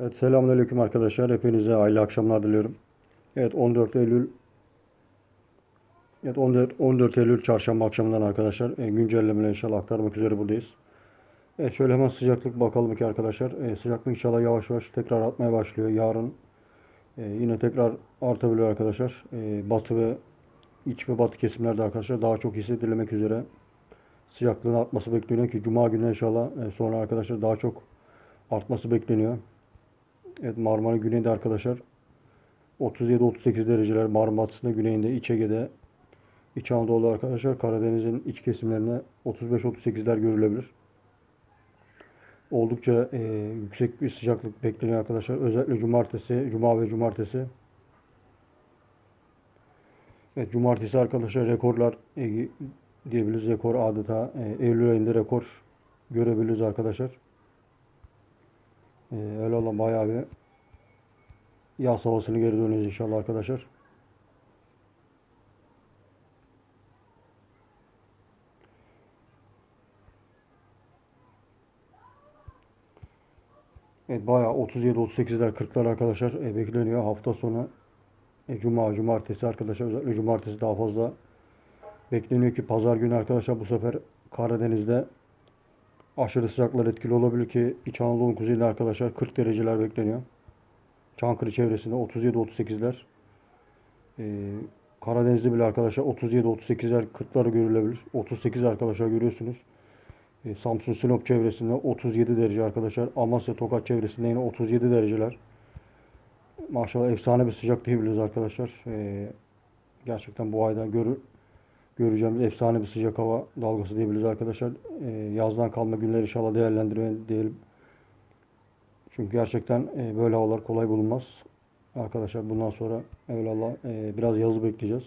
Evet, selamünaleyküm arkadaşlar. Hepinize hayırlı akşamlar diliyorum. Evet, 14 Eylül Evet, 14, 14 Eylül çarşamba akşamından arkadaşlar e, güncellemeleri inşallah aktarmak üzere buradayız. Evet, şöyle hemen sıcaklık bakalım ki arkadaşlar. E, sıcaklık inşallah yavaş yavaş tekrar artmaya başlıyor. Yarın e, yine tekrar artabilir arkadaşlar. E, batı ve iç ve batı kesimlerde arkadaşlar daha çok hissedilemek üzere sıcaklığın artması bekleniyor ki Cuma günü inşallah e, sonra arkadaşlar daha çok artması bekleniyor. Evet Marmara güneyinde arkadaşlar 37-38 dereceler batısında güneyinde İç Ege'de İç Anadolu arkadaşlar Karadeniz'in iç kesimlerine 35-38'ler görülebilir. Oldukça e, yüksek bir sıcaklık bekleniyor arkadaşlar. Özellikle cumartesi, cuma ve cumartesi. Evet cumartesi arkadaşlar rekorlar e, diyebiliriz. Rekor adeta e, Eylül ayında rekor görebiliriz arkadaşlar. Ee, öyle olan bayağı bir yaz havasını geri döneceğiz inşallah arkadaşlar. Evet bayağı 37-38'ler 40'lar arkadaşlar e, bekleniyor hafta sonu. E, Cuma, cumartesi arkadaşlar özellikle cumartesi daha fazla bekleniyor ki pazar günü arkadaşlar bu sefer Karadeniz'de aşırı sıcaklar etkili olabilir ki İç Anadolu'nun kuzeyinde arkadaşlar 40 dereceler bekleniyor. Çankırı çevresinde 37-38'ler. Ee, Karadeniz'de bile arkadaşlar 37-38'ler 40'ları görülebilir. 38 arkadaşlar görüyorsunuz. Ee, Samsun Sinop çevresinde 37 derece arkadaşlar. Amasya Tokat çevresinde yine 37 dereceler. Maşallah efsane bir sıcak diyebiliriz arkadaşlar. Ee, gerçekten bu ayda görü, göreceğimiz efsane bir sıcak hava dalgası diyebiliriz arkadaşlar. Ee, yazdan kalma günler inşallah değerlendirmeyelim diyelim. Çünkü gerçekten e, böyle havalar kolay bulunmaz. Arkadaşlar bundan sonra evvelallah e, biraz yazı bekleyeceğiz.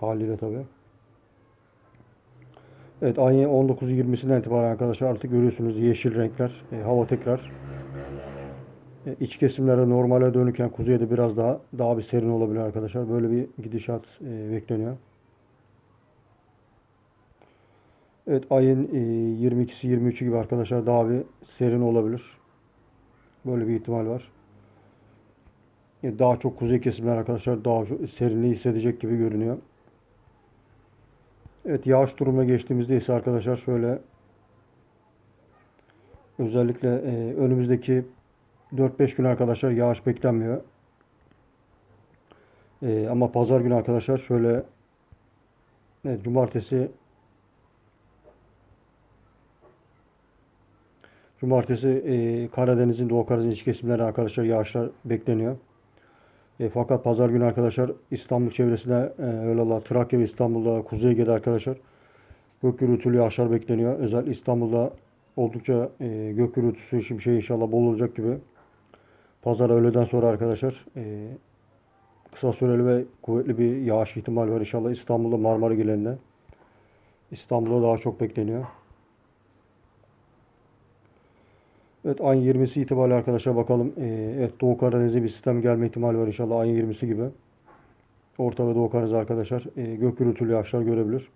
Haliyle tabi. Evet ayın 19-20'sinden itibaren arkadaşlar artık görüyorsunuz yeşil renkler. E, hava tekrar e, iç kesimlerde normale dönükken kuzeyde biraz daha daha bir serin olabilir arkadaşlar. Böyle bir gidişat e, bekleniyor. Evet ayın e, 22'si 23'ü gibi arkadaşlar daha bir serin olabilir. Böyle bir ihtimal var. E, daha çok kuzey kesimler arkadaşlar daha serinliği hissedecek gibi görünüyor. Evet yağış durumuna geçtiğimizde ise arkadaşlar şöyle özellikle e, önümüzdeki 4-5 gün arkadaşlar yağış beklenmiyor. E, ama pazar günü arkadaşlar şöyle evet, cumartesi Cumartesi e, Karadeniz'in Doğu Karadeniz iç kesimlerine arkadaşlar yağışlar bekleniyor. E, fakat pazar günü arkadaşlar İstanbul çevresinde e, öyle Allah Trakya ve İstanbul'da Kuzey Ege'de arkadaşlar gök gürültülü yağışlar bekleniyor. Özellikle İstanbul'da oldukça e, gök gürültüsü şimşeği inşallah bol olacak gibi. Pazar öğleden sonra arkadaşlar e, kısa süreli ve kuvvetli bir yağış ihtimali var inşallah İstanbul'da Marmara genelinde. İstanbul'da daha çok bekleniyor. Evet ayın 20'si itibariyle arkadaşlar bakalım. Ee, evet Doğu Karadeniz'e bir sistem gelme ihtimali var inşallah ayın 20'si gibi. Orta ve Doğu Karadeniz arkadaşlar e, gök gürültülü yağışlar görebilir.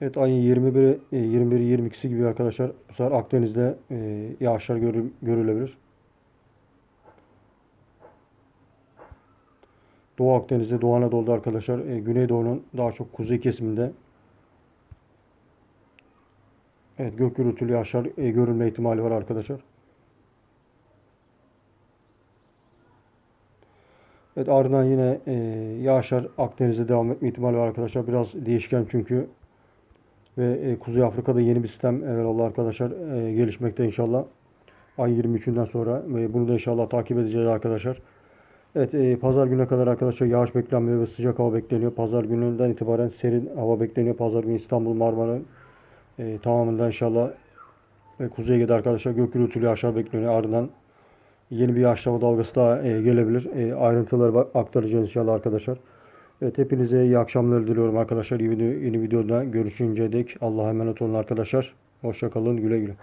Evet ayın 21'i, e, 21'i 22'si gibi arkadaşlar bu sefer Akdeniz'de e, yağışlar görü, görülebilir. Doğu Akdeniz'de, Doğu Anadolu'da arkadaşlar e, Güneydoğu'nun daha çok kuzey kesiminde Evet gök gürültülü yağışlar e, görülme ihtimali var arkadaşlar. Evet ardından yine e, yağışlar Akdeniz'de devam etme ihtimali var arkadaşlar. Biraz değişken çünkü. Ve e, Kuzey Afrika'da yeni bir sistem evvelallah arkadaşlar e, gelişmekte inşallah. Ay 23'ünden sonra ve bunu da inşallah takip edeceğiz arkadaşlar. Evet e, pazar güne kadar arkadaşlar yağış beklenmiyor ve sıcak hava bekleniyor. Pazar gününden itibaren serin hava bekleniyor. Pazar günü İstanbul, Marmara, e, tamamında inşallah ve Kuzey Ege'de arkadaşlar gök gürültülü yağışlar bekleniyor. Ardından yeni bir yağışlama dalgası daha e, gelebilir. E, ayrıntıları aktaracağız inşallah arkadaşlar. Evet hepinize iyi akşamlar diliyorum arkadaşlar. Yeni, yeni videoda görüşünceye dek Allah'a emanet olun arkadaşlar. Hoşçakalın güle güle.